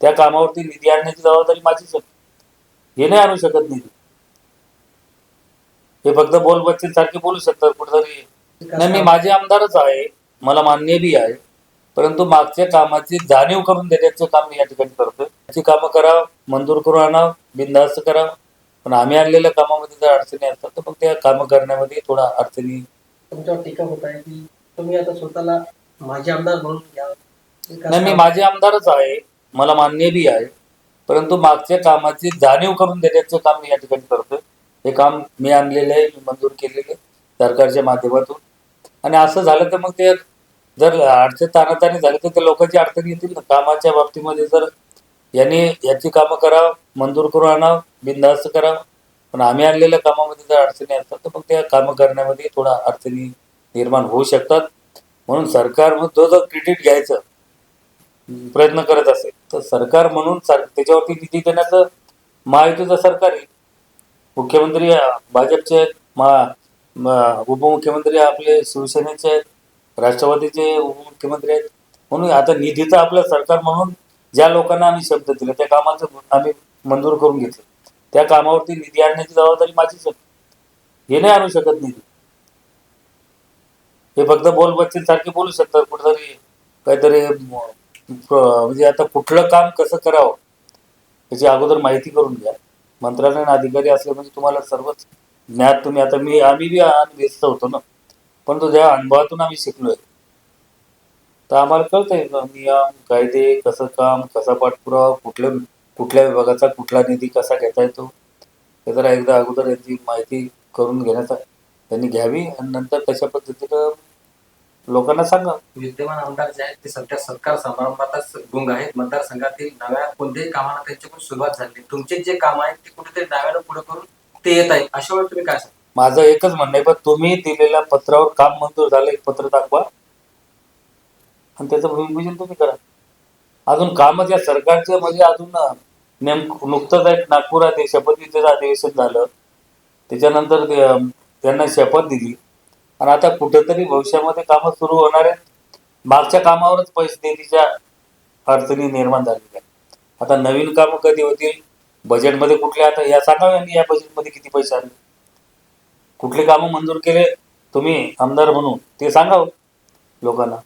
त्या कामावरती निधी आणण्याची जबाबदारी माझीच आहे हे नाही आणू शकत निधी. हे फक्त बोल बच्चे सारखे बोलू शकतात कुठेतरी. नाही मी माझे आमदारच आहे. मला मान्य बी आहे. परंतु मागच्या कामाची जाणीव करून देण्याचं काम मी या ठिकाणी करतोय. त्याची कामं करा मंजूर करून आणा बिनधास्त करा. पण आम्ही आणलेल्या कामामध्ये जर अडचणी असतात तर मग त्या कामं करण्यामध्ये थोडा अडचणी तुमच्यावर टीका होत आहे की तुम्ही आता स्वतःला माझे आमदार म्हणून घ्या. नाही मी माझे आमदारच आहे. मला मान्य बी आहे. परंतु मागच्या कामाची जाणीव करून देण्याचं काम मी या ठिकाणी करतोय. हे काम मी आणलेलं आहे मी मंजूर केलेलं आहे सरकारच्या माध्यमातून. आणि असं झालं तर मग ते जर अडचण तानातानी झाली तर ते लोकांची अडचण येतील ना. कामाच्या बाबतीमध्ये जर यांनी याची कामं करा मंजूर करून आणा बिनधास्त करा पण आम्ही आणलेल्या कामामध्ये जर अडचणी असतात तर मग त्या कामं करण्यामध्ये थोडा अडचणी निर्माण होऊ शकतात. म्हणून सरकार जो जो क्रेडिट घ्यायचं प्रयत्न करत असेल तर सरकार म्हणून सर त्याच्यावरती निधी देण्याचं महायुतीचं सरकार आहे. मुख्यमंत्री भाजपचे आहेत मा उपमुख्यमंत्री आपले शिवसेनेचे आहेत राष्ट्रवादीचे उपमुख्यमंत्री आहेत. म्हणून आता निधीचं आपलं सरकार म्हणून ज्या लोकांना आम्ही शब्द दिले त्या कामाचं आम्ही मंजूर करून घेतलं. त्या कामावरती निधी आणण्याची जबाबदारी माझीच आहे हे नाही आणू शकत निधी. हे फक्त बोल सारखे बोलू शकतात. कुठेतरी काहीतरी म्हणजे आता कुठलं काम कसं करावं याची अगोदर माहिती करून घ्या. मंत्रालयाने अधिकारी असले म्हणजे तुम्हाला सर्वच ज्ञात तुम्ही आता मी आम्ही बी व्यस्त होतो ना. पण तो ज्या अनुभवातून आम्ही शिकलोय. तर आम्हाला कळतंय नियम कायदे कसं काम कसा पाठपुरावा कुठल्या कुठल्या विभागाचा कुठला निधी कसा घेता येतो हे जरा एकदा अगोदर यांची माहिती करून घेण्याचा त्यांनी घ्यावी आणि नंतर तशा पद्धतीनं लोकांना सांगा. विद्यमान आमदार जे आहेत ते सध्या सत्कार समारंभातच गुंग आहेत. मतदारसंघातील नव्या कोणत्याही कामाला त्यांच्याकडून सुरुवात झाली तुमचे जे काम आहेत ते कुठेतरी डाव्यानं पुढे करून ते येत आहे अशा वेळी तुम्ही काय सांगा माझं एकच म्हणणं आहे पण तुम्ही दिलेल्या पत्रावर काम मंजूर झालं एक पत्र दाखवा. आणि त्याचं भूमिपूजन तुम्ही करा. अजून कामच या सरकारचं म्हणजे अजून नेमकं नुकतंच एक नागपुरात शपथविधीचं अधिवेशन झालं. त्याच्यानंतर त्यांना शपथ दिली. आणि आता कुठेतरी भविष्यामध्ये कामं सुरू होणार आहेत. मागच्या कामावरच पैसे निधीच्या अडचणी निर्माण झालेल्या आहेत. आता नवीन कामं कधी होतील? बजेटमध्ये कुठले आता या सांगावं यांनी या बजेटमध्ये किती पैसे आले. कुठले कामं मंजूर केले? तुम्ही आमदार म्हणून ते सांगावं हो लोकांना.